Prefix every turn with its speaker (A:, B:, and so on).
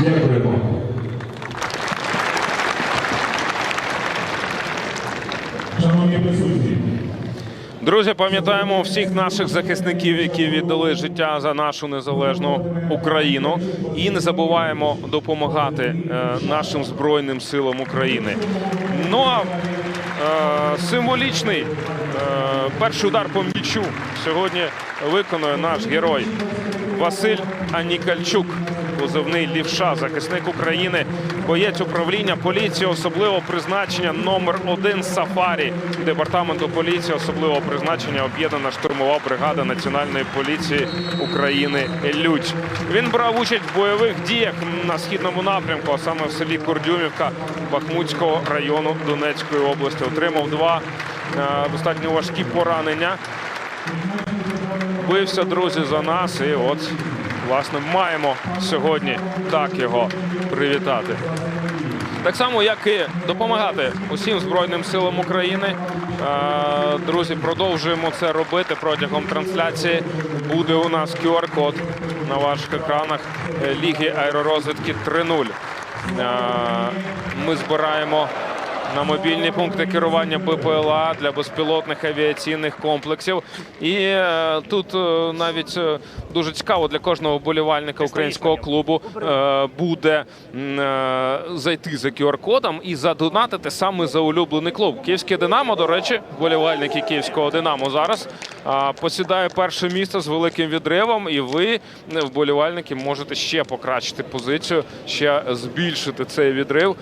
A: Дякуємо. Шановні присутні.
B: Друзі, пам'ятаємо всіх наших захисників, які віддали життя за нашу незалежну Україну, і не забуваємо допомагати е, нашим збройним силам України. Ну а е, символічний е, перший удар по м'ячу сьогодні виконує наш герой Василь Анікальчук позивний лівша, захисник України, боєць управління поліції особливого призначення номер 1 Сафарі департаменту поліції особливого призначення об'єднана штурмова бригада Національної поліції України Людь. Він брав участь в бойових діях на східному напрямку, а саме в селі Курдюмівка Бахмутського району Донецької області. Отримав два е, достатньо важкі поранення бився, друзі, за нас. І от, власне, маємо сьогодні так його привітати. Так само, як і допомагати усім Збройним силам України. Е, Друзі, продовжуємо це робити протягом трансляції. Буде у нас QR-код на ваших екранах Ліги аеророзвідки 3.0. Е, Ми збираємо на мобільні пункти керування БПЛА для безпілотних авіаційних комплексів. І е, тут е, навіть е, дуже цікаво для кожного вболівальника українського клубу буде зайти за QR-кодом і задонатити саме за улюблений клуб. Київське Динамо, до речі, вболівальники Київського Динамо зараз посідає перше місце з великим відривом, і ви, вболівальники, можете ще покращити позицію, ще збільшити цей відрив.